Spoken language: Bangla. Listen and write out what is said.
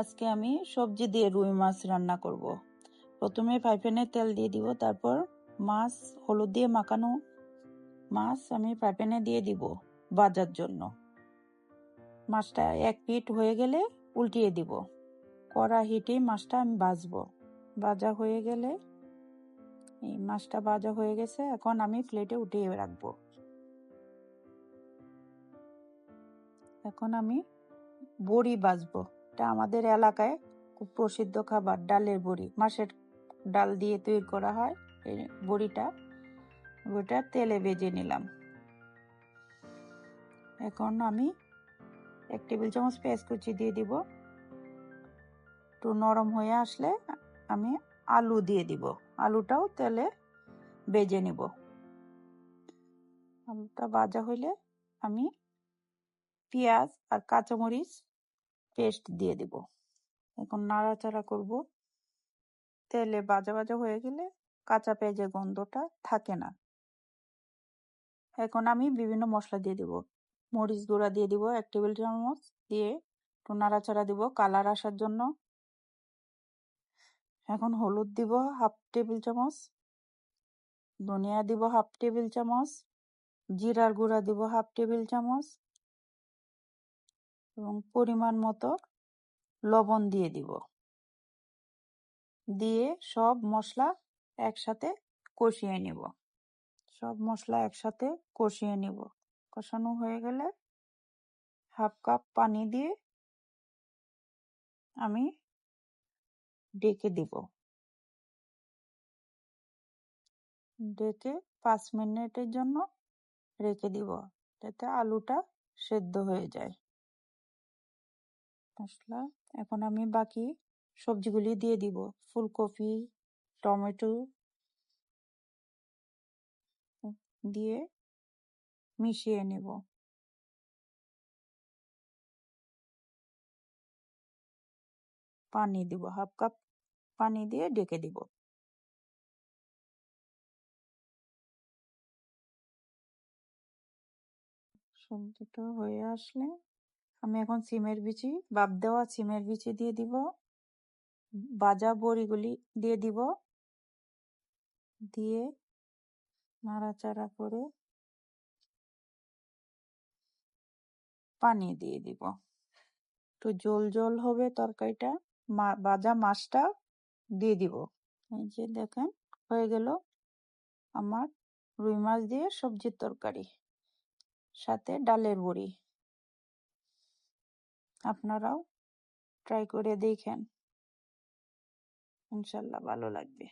আজকে আমি সবজি দিয়ে রুই মাছ রান্না করব। প্রথমে ফ্রাই প্যানে তেল দিয়ে দিব, তারপর মাছ, হলুদ দিয়ে মাখানো মাছ আমি ফ্রাই প্যানে দিয়ে দিব ভাজার জন্য। মাছটা এক পিট হয়ে গেলে উল্টিয়ে দিব। কড়া হিটে মাছটা আমি ভাজবো। ভাজা হয়ে গেলে এই মাছটা ভাজা হয়ে গেছে, এখন আমি প্লেটে উঠিয়ে রাখব। এখন আমি বড়ি বাজবো এটা আমাদের এলাকায় খুব প্রসিদ্ধ খাবার, ডালের বড়ি। মাছের ডাল দিয়ে তৈরি করা হয় এই বড়িটা। বড়িটা তেলে ভেজে নিলাম। এখন আমি এক টেবিল চামচ পেঁয়াজ কুচি দিয়ে দিব। একটু নরম হয়ে আসলে আমি আলু দিয়ে দিব। আলুটাও তেলে বেজে নিব। আলুটা ভাজা হইলে আমি পেঁয়াজ আর কাঁচামরিচ পেস্ট দিয়ে দিব। এখন নাড়াচাড়া করব। তেলে ভাজা ভাজা হয়ে গেলে কাঁচা পেঁয়াজের গন্ধটা থাকে না। এখন আমি বিভিন্ন মশলা দিয়ে দিব। মরিচ গুঁড়া দিয়ে দিব এক টেবিল চামচ দিয়ে। একটু নাড়াচাড়া দিব কালার আসার জন্য। এখন হলুদ দিব হাফ টেবিল চামচ। ধনিয়া দিব হাফ টেবিল চামচ। জিরার গুঁড়া দিব হাফ টেবিল চামচ। এবং পরিমাণ মতো লবণ দিয়ে দিব। দিয়ে সব মশলা একসাথে কষিয়ে নিব। সব মশলা একসাথে কষিয়ে নিব। কষানো হয়ে গেলে হাফ কাপ পানি দিয়ে আমি ডেকে দিব। ডেকে পাঁচ মিনিটের জন্য রেখে দিব। যাতে আলুটা সেদ্ধ হয়ে যায়। মশলা। এখন আমি বাকি সবজিগুলি দিয়ে দিব। ফুলকপি, টমেটো দিয়ে মিশিয়ে নেব। পানি দিব, হাফ কাপ পানি দিয়ে ডেকে দিব। সবজিটা হয়ে আসলে আমি এখন সিমের বিচি বাপ দেওয়া সিমের বিচি দিয়ে দিব। বাজা বড়িগুলি দিয়ে দিব। দিয়ে নাড়াচাড়া করে পানি দিয়ে দিব। একটু জল জল হবে তরকারিটা ভাজা মাছটা দিয়ে দিব। এই যে দেখেন, হয়ে গেল আমার রুই মাছ দিয়ে সবজির তরকারি, সাথে ডালের বড়ি। আপনারাও ট্রাই করে দেখেন। ইনশাল্লাহ ভালো লাগবে।